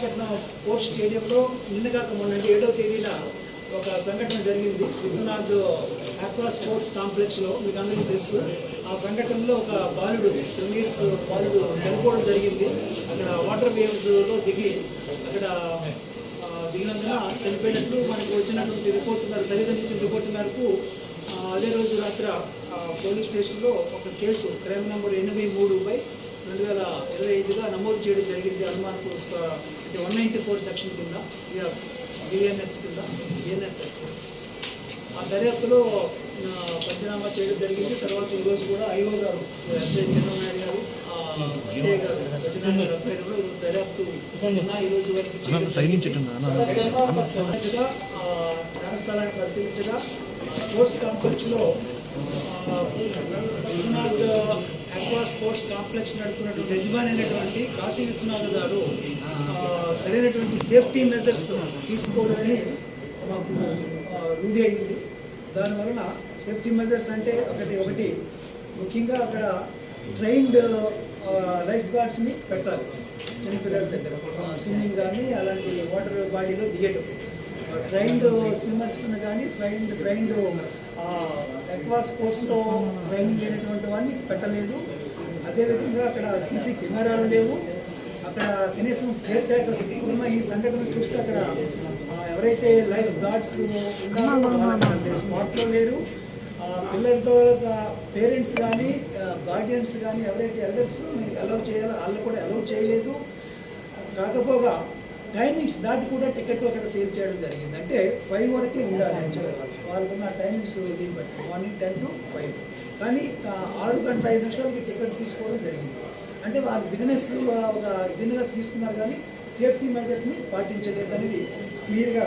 Visakhapatnam port స్టేడియంలో నిన్నగాక మొన్న ఏడో తేదీన ఒక సంఘటన జరిగింది. విశ్వనాథ్ ఆక్వా స్పోర్ట్స్ కాంప్లెక్స్లో మీకు అందరికీ తెలుసు. ఆ సంఘటనలో ఒక బాలుడు సంగీర్స్ బాలుడు చనిపోవడం జరిగింది. అక్కడ వాటర్ వేవ్స్లో దిగి అక్కడ దిగినందున చనిపోయినట్లు మనకు వచ్చినటువంటి రిపోర్ట్ మేరకు తల్లిదండ్రుల నుంచి రిపోర్ట్ మేరకు అదే రోజు రాత్రి పోలీస్ స్టేషన్లో ఒక కేసు క్రైమ్ నెంబర్ ఎనభై మూడు బై రెండు వేల ఇరవై ఐదుగా నమోదు చేయడం జరిగింది. అనుమానపు స్వ- అంటే వన్ నైంటీ ఫోర్ సెక్షన్ కింద బిఎన్ఎస్ కింద బిఎన్ఎస్ఎస్. ఆ దర్యాప్తులో పంచనామా చేయడం జరిగింది. తర్వాత ఈరోజు కూడా ఐఓ గారు ఎస్ఐ చంద్రనాయుడు గారు సత్యనారాయణ ఈరోజు దర్యాప్తు వరకు పరిశీలించగా ఆ, రంగస్థలాన్ని పరిశీలించగా స్పోర్ట్స్ కాంప్లెక్స్లో ఆక్వా స్పోర్ట్స్ కాంప్లెక్స్ నడుపుతున్నటువంటి యజమాని అయినటువంటి కాశీ విశ్వనాథ్ గారు సరైనటువంటి సేఫ్టీ మెజర్స్ తీసుకోవడమని మాకు రూఢి అయింది. దానివలన సేఫ్టీ మెజర్స్ అంటే ఒకటి ఒకటి. ముఖ్యంగా అక్కడ ట్రైన్డ్ లైఫ్ గార్డ్స్ని పెట్టాలి. చిన్నపిల్లల దగ్గర. స్విమ్మింగ్ కానీ అలాంటి వాటర్ బాడీలో దిగేటప్పుడు. ట్రైన్డ్ స్విమ్మర్స్ కానీ ట్రైన్డ్ ట్రైన్డ్ ఎక్వా స్పోర్ట్స్లో ట్రైనింగ్ అయినటువంటి వాడిని పెట్టలేదు అదేవిధంగా అక్కడ సీసీ కెమెరాలు లేవు. అక్కడ కనీసం కేర్ టేకర్స్ ఉన్న ఈ సంఘటన చూస్తే అక్కడ ఎవరైతే లైఫ్ గార్డ్స్ ఉన్నారో స్పాట్లో లేరు. పిల్లలతో పేరెంట్స్ కానీ గార్డియన్స్ కానీ ఎవరైతే ఎల్డర్స్ అలౌ చేయాలో వాళ్ళు కూడా అలౌ చేయలేదు. కాకపోగా టైమింగ్స్ దాటి కూడా టికెట్ అక్కడ సేల్ చేయడం జరిగింది. అంటే ఫైవ్ వరకే ఉండాలి వాళ్ళకున్న టైమింగ్స్ దీన్ని బట్టి మార్నింగ్ టెన్ టు ఫైవ్. కానీ ఆరు గంటల ఐదు నిమిషాలకి టికెట్ తీసుకోవడం జరిగింది. అంటే వారు బిజినెస్ ఒక ఇదిగా తీసుకున్నారు కానీ సేఫ్టీ మెజర్స్ని పాటించలేదు అనేది క్లియర్గా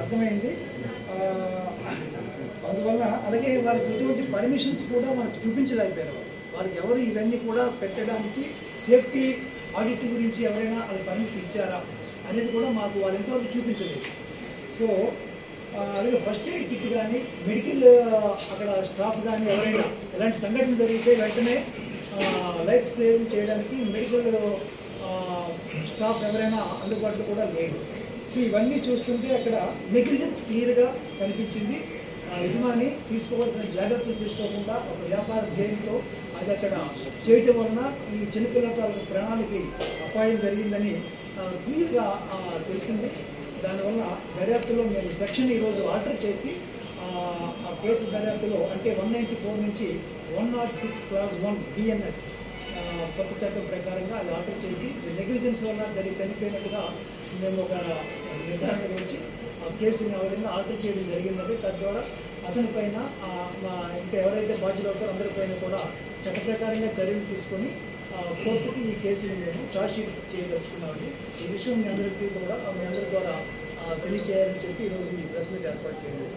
అర్థమైంది. అందువల్ల అలాగే వాళ్ళకి ఎటువంటి పర్మిషన్స్ కూడా మనకు చూపించలేకపోయారు. వారికి ఎవరు ఇవన్నీ కూడా పెట్టడానికి సేఫ్టీ ఆడిట్ గురించి ఎవరైనా వాళ్ళకి పర్మిషన్ ఇచ్చారా? అనేది కూడా మాకు వాళ్ళు ఇంతవరకు చూపించలేదు. సో అలాగే ఫస్ట్ ఎయిడ్ కిట్ కానీ మెడికల్ అక్కడ స్టాఫ్ కానీ ఎవరైనా ఎలాంటి సంఘటన జరిగితే వెంటనే లైఫ్ సేవ్ చేయడానికి మెడికల్ స్టాఫ్ ఎవరైనా అందుబాటులో కూడా లేదు సో ఇవన్నీ చూస్తుంటే అక్కడ నెగ్లిజెన్స్ క్లియర్గా కనిపించింది. యజమాని తీసుకోవాల్సిన జాగ్రత్తలు తీసుకోకుండా ఒక వ్యాపార ధ్యేయంతో అది అక్కడ చేయటం వలన ఈ చిన్నపిల్లల ప్రాణాలకి అపాయం జరిగిందని క్లియర్గా తెలిసింది. దానివల్ల దర్యాప్తులో మేము సెక్షన్ ఈరోజు ఆర్డర్ చేసి ఆ, కేసు దర్యాప్తులో అంటే వన్ నైంటీ ఫోర్ నుంచి one nought six class one BNS కొత్త చట్టం ప్రకారంగా అది ఆర్డర్ చేసి నెగ్లిజెన్స్ వల్ల జరిగి చనిపోయినట్టుగా మేము ఒక నిర్ధారణ గురించి ఆ కేసుని ఆ విధంగా ఆర్డర్ చేయడం జరిగిందని తద్వారా అతని పైన మా ఇంకా ఎవరైతే బాధ్యులు అవుతారో అందరిపైన కూడా చట్ట ప్రకారంగా చర్యలు తీసుకొని కోర్టుకి ఈ కేసుని మేము ఛార్జ్ షీట్ చేయదలుచుకున్నామండి. ఈ విషయం మీ అందరికీ కూడా మీ అందరి ద్వారా తెలియచేయాలని చెప్పి ఈరోజు ఈ ప్రెస్ మీట్ ఏర్పాటు చేయలేదు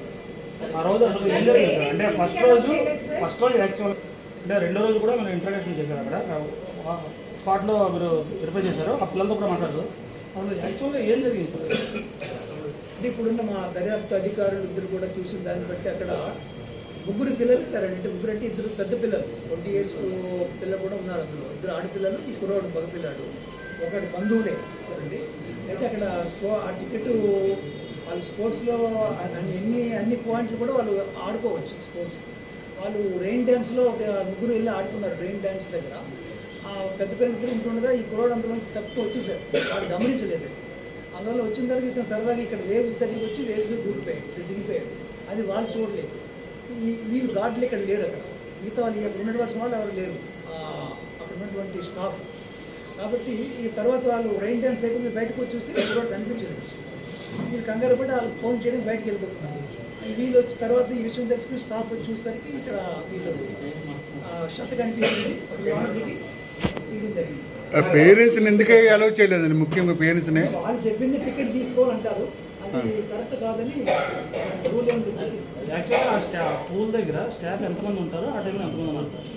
ఆ రోజు అసలు ఏం జరిగింది సార్? అంటే ఫస్ట్ రోజు ఫస్ట్ రోజు యాక్చువల్ అంటే రెండో రోజు కూడా మనం ఇంట్రడక్షన్ చేశారు అక్కడ. స్పాట్లో మీరు వెరిఫై చేశారు. ఆ పిల్లలతో కూడా మాట్లాడారు. అసలు యాక్చువల్గా ఏం జరిగింది సార్? అంటే ఇప్పుడున్న మా దర్యాప్తు అధికారులు ఇద్దరు కూడా చూసిన దాన్ని బట్టి అక్కడ ముగ్గురు పిల్లలు కరెంట్ ముగ్గురు అంటే ఇద్దరు పెద్ద పిల్లలు. ట్వంటీ ఇయర్స్ పిల్లలు కూడా ఉన్నారు అందులో. ఇద్దరు ఆడపిల్లలు ఈ కుర్రాడు మగపిల్లాడు. ఒకటి బంధువులే కదండి అయితే అక్కడ స్పో ఆ టికెట్ వాళ్ళు స్పోర్ట్స్లో అన్ని అన్ని పాయింట్లు కూడా వాళ్ళు ఆడుకోవచ్చు స్పోర్ట్స్. వాళ్ళు రెయిన్ డ్యాన్స్లో ఒక ముగ్గురు వెళ్ళి ఆడుతున్నారు రెయిన్ డ్యాన్స్ దగ్గర. ఆ పెద్ద పిల్లలు ఇద్దరు ఉంటుండగా ఈ కుర్రాడు అందులోంచి తప్పుతూ వచ్చేసారు వాళ్ళు గమనించలేదు. అందువల్ల వచ్చిన తర్వాత ఇతను సరదాగా ఇక్కడ వేవ్స్ దగ్గరికి వచ్చి వేవ్స్ దూరిపోయాడు దిగిపోయాడు. అది వాళ్ళు చూడలేదు. వీళ్ళు గార్డులు ఇక్కడ లేరు అక్కడ. మిగతా వాళ్ళు ఇక్కడ ఉన్నటువంటి వాళ్ళు ఎవరు లేరు. అక్కడ ఉన్నటువంటి స్టాఫ్. కాబట్టి ఈ తర్వాత వాళ్ళు రైన్ డ్యాన్స్ అయిపోయి బయటకు వచ్చి చూస్తే ఇక్కడ కూడా కనిపించలేదు. వీళ్ళు కంగారు పడి వాళ్ళు ఫోన్ చేయడం బయటకు వెళ్ళిపోతున్నారు. వీళ్ళు వచ్చిన తర్వాత ఈ విషయం తెలుసుకుని స్టాఫ్ వచ్చి చూసరికి ఇక్కడ వీళ్ళు షర్ట్ కనిపించింది. దిగి తీయడం జరిగింది. పేరెంట్స్ని ఎందుకే అలౌ చేయలేదండి ముఖ్యంగా పేరెంట్స్ని? వాళ్ళు చెప్పింది టికెట్ తీసుకోవాలంటారు కరెక్ట్ కాదని రూల్ ఏం లేదు. యాక్చువల్గా ఆ స్టా పూల్ దగ్గర స్టాఫ్ ఎంతమంది ఉంటారో ఆ టైంలో ఎంతమంది ఉన్నారు సార్?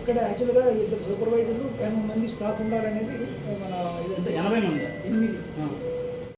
అక్కడ యాక్చువల్గా ఇద్దరు సూపర్వైజర్లు ఎనభై మంది స్టాఫ్ ఉండాలనేది మన ఎనభై మంది. ఎనిమిది.